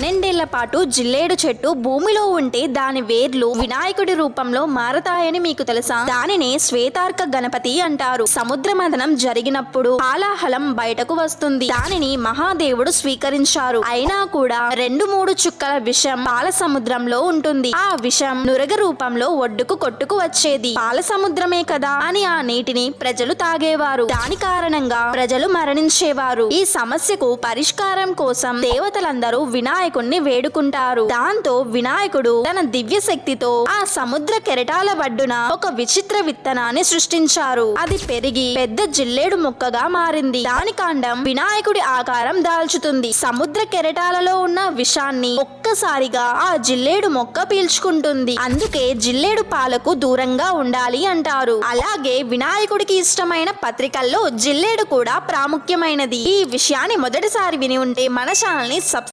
పన్నెండేళ్ళ పాటు జిల్లేడు చెట్టు భూమిలో ఉంటే దాని వేర్లు వినాయకుడి రూపంలో మారతాయని మీకు తెలుసా? దానినే శ్వేతార్క గణపతి అంటారు. సముద్ర మదనం జరిగినప్పుడు హాలాహలం బయటకు వస్తుంది. దానిని మహాదేవుడు స్వీకరించారు. అయినా కూడా రెండు మూడు చుక్కల విషం పాల సముద్రంలో ఉంటుంది. ఆ విషం నురగ రూపంలో ఒడ్డుకు కొట్టుకు వచ్చేది. పాల సముద్రమే కదా అని ఆ నీటిని ప్రజలు తాగేవారు. దాని కారణంగా ప్రజలు మరణించేవారు. ఈ సమస్యకు పరిష్కారం కోసం దేవతలందరూ వినాయకుణ్ణి వేడుకుంటారు. దాంతో వినాయకుడు తన దివ్య శక్తితో ఆ సముద్ర కెరటాల వడ్డున ఒక విచిత్ర విత్తనాన్ని సృష్టించారు. అది పెరిగి పెద్ద జిల్లేడు మొక్కగా మారింది. దాని కాండం వినాయకుడి ఆకారం దాల్చుతుంది. సముద్ర కెరటాలలో ఉన్న విషాన్ని ఒక్కసారిగా ఆ జిల్లేడు మొక్క పీల్చుకుంటుంది. అందుకే జిల్లేడు పాలకు దూరంగా ఉండాలి అంటారు. అలాగే వినాయకుడికి ఇష్టమైన పత్రికల్లో జిల్లేడు కూడా ప్రాముఖ్యమైనది. ఈ విషయాన్ని మొదటిసారి విని ఉంటే మన ఛానల్ని సబ్